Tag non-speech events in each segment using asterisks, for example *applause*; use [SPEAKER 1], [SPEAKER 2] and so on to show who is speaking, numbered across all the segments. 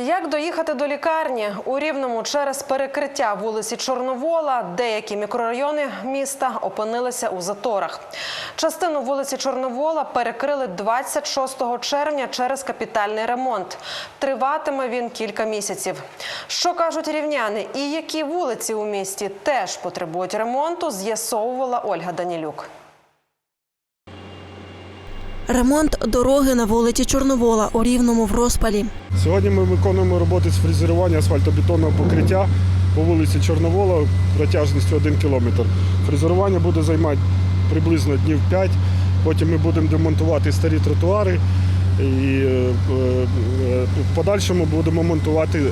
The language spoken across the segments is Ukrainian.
[SPEAKER 1] Як доїхати до лікарні у Рівному через перекриття вулиці Чорновола? Деякі мікрорайони міста опинилися у заторах. Частину вулиці Чорновола перекрили 26 червня через капітальний ремонт. Триватиме він кілька місяців. Що кажуть рівняни, і які вулиці у місті теж потребують ремонту, з'ясовувала Ольга Данілюк.
[SPEAKER 2] Ремонт дороги на вулиці Чорновола у Рівному в розпалі.
[SPEAKER 3] Сьогодні ми виконуємо роботи з фрезерування асфальтобетонного покриття по вулиці Чорновола протяжністю 1 кілометр. Фрезерування буде займати приблизно днів 5. Потім ми будемо демонтувати старі тротуари і е, е, в подальшому будемо монтувати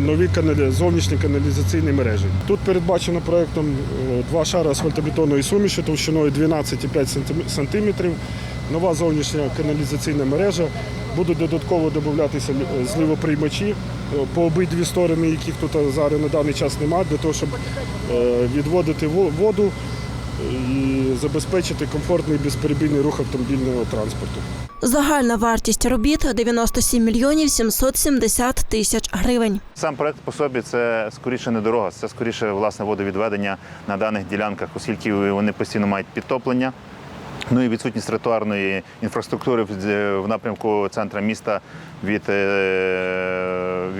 [SPEAKER 3] нові зовнішні каналізаційні мережі. Тут передбачено проєктом е, два шари асфальтобетонної суміші товщиною 12,5 см. Нова зовнішня каналізаційна мережа. Будуть додатково додатися зливоприймачі е, по обидві сторони, яких тут зараз на даний час немає, для того, щоб е, відводити воду і забезпечити комфортний безперебійний рух автомобільного транспорту.
[SPEAKER 2] Загальна вартість робіт 97 мільйонів 770 тисяч гривень.
[SPEAKER 4] Сам проект по собі це скоріше не дорога, це скоріше власне водовідведення на даних ділянках, оскільки вони постійно мають підтоплення. Ну і відсутність тротуарної інфраструктури в- в напрямку центра міста від, е,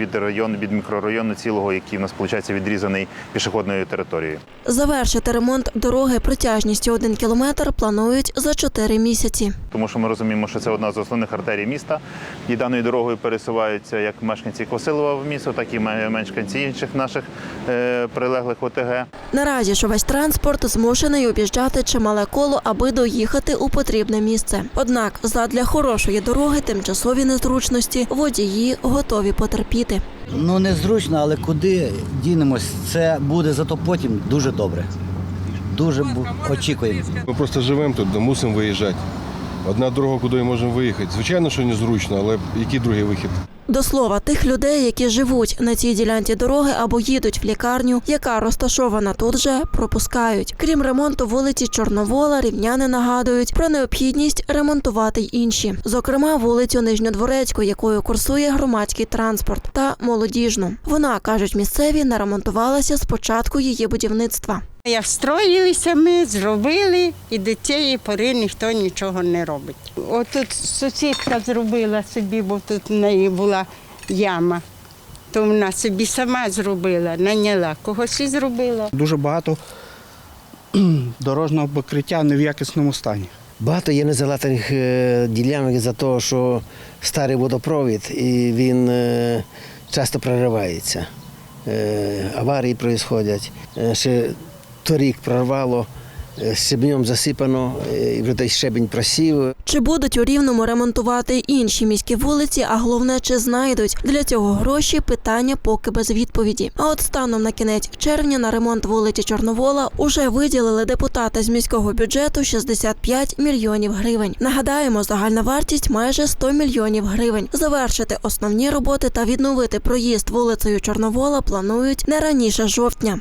[SPEAKER 4] від району, від мікрорайону цілого, який в нас виходить відрізаний пішохідною територією.
[SPEAKER 2] Завершити ремонт дороги протяжністю 1 кілометр планують за 4 місяці.
[SPEAKER 4] Тому що ми розуміємо, що це одна з основних артерій міста. І даною дорогою пересуваються як мешканці Квасилова в місто, так і мешканці інших наших е, прилеглих ОТГ.
[SPEAKER 2] Наразі ж весь транспорт змушений об'їжджати чимале коло, аби доїхати у потрібне місце. Однак, задля хорошої дороги тимчасові незручності водії готові потерпіти.
[SPEAKER 5] Ну незручно, але куди дінемось? Це буде зато потім дуже добре. Дуже очікуємо.
[SPEAKER 6] Ми просто живемо тут, мусимо виїжджати. Одна дорога, куди можемо виїхати. Звичайно, що незручно, але який другий вихід?
[SPEAKER 2] До слова, тих людей, які живуть на цій ділянці дороги або їдуть в лікарню, яка розташована тут же, пропускають. Крім ремонту вулиці Чорновола, рівняни нагадують про необхідність ремонтувати й інші, зокрема вулицю Нижньодворецьку, якою курсує громадський транспорт, та молодіжну. Вона кажуть, місцеві не ремонтувалася з початку її будівництва.
[SPEAKER 7] Як встроїлися ми, зробили, і до цієї пори ніхто нічого не робить. Отут сусідка зробила собі, бо тут в неї була яма. То вона собі сама зробила, наняла, когось і зробила.
[SPEAKER 8] Дуже багато *clears throat* дорожнього покриття не в якісному стані.
[SPEAKER 9] Багато є незалатаних е, ділянок за того, що старий водопровід і він е, часто проривається. Е, Аварії відбуваються. Ще торік прорвало, щебнем засипано, е, і вже щебень просів.
[SPEAKER 2] Чи будуть у Рівному ремонтувати інші міські вулиці, а головне, чи знайдуть для цього гроші, питання поки без відповіді. А от станом на кінець червня на ремонт вулиці Чорновола уже виділили депутати з міського бюджету 65 мільйонів гривень. Нагадаємо, загальна вартість майже 100 мільйонів гривень. Завершити основні роботи та відновити проїзд вулицею Чорновола планують не раніше жовтня.